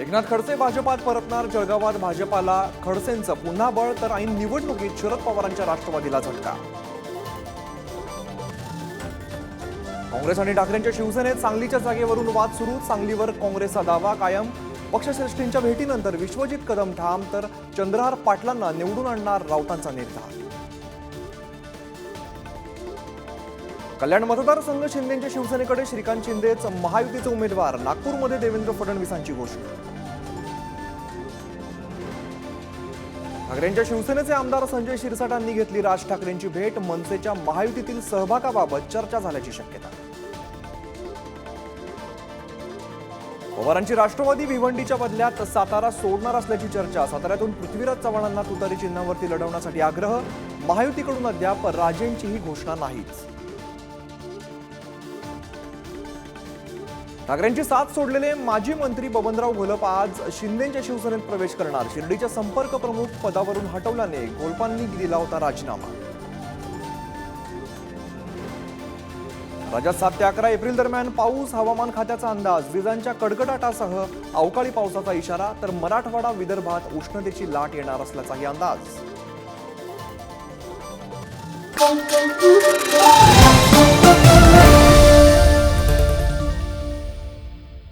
एकनाथ खडसे भाजपात परतणार जळगावात भाजपाला खडसेंचं. पुन्हा बळ तर ऐन निवडणुकीत शरद पवारांच्या राष्ट्रवादीला झटका. काँग्रेस आणि ठाकरेंच्या शिवसेनेत सांगलीच्या जागेवरून वाद सुरू सांगलीवर काँग्रेसचा दावा कायम. पक्षश्रेष्ठींच्या भेटीनंतर विश्वजित कदम ठाम तर चंद्रहार पाटलांना निवडून आणणार राऊतांचा निर्धार. कल्याण मतदारसंघ शिंदेच्या शिवसेनेकडे श्रीकांत शिंदेच महायुतीचे उमेदवार. नागपूरमध्ये देवेंद्र फडणवीसांची घोषणा. ठाकरेंच्या शिवसेनेचे आमदार संजय शिरसाटांनी घेतली राज ठाकरेंची भेट. मनसेच्या महायुतीतील सहभागाबाबत चर्चा झाल्याची शक्यता. पवारांची राष्ट्रवादी भिवंडीच्या बदल्यात सातारा सोडणार असल्याची चर्चा. साताऱ्यातून पृथ्वीराज चव्हाणांना तुतारी चिन्हावरती लढवण्यासाठी आग्रह. महायुतीकडून अद्याप राजेंचीही घोषणा नाहीच. ठाकरेंची साथ सोडलेले माजी मंत्री बबनराव घोलप आज शिंदेच्या शिवसेनेत प्रवेश करणार. शिर्डीच्या संपर्क प्रमुख पदावरून हटवल्याने घोलपांनी दिला होता राजीनामा. राज्यात सात ते अकरा एप्रिल दरम्यान पाऊस हवामान खात्याचा अंदाज विजांच्या कडकडाटासह अवकाळी पावसाचा इशारा तर मराठवाडा विदर्भात उष्णतेची लाट येणार असल्याचाही अंदाज.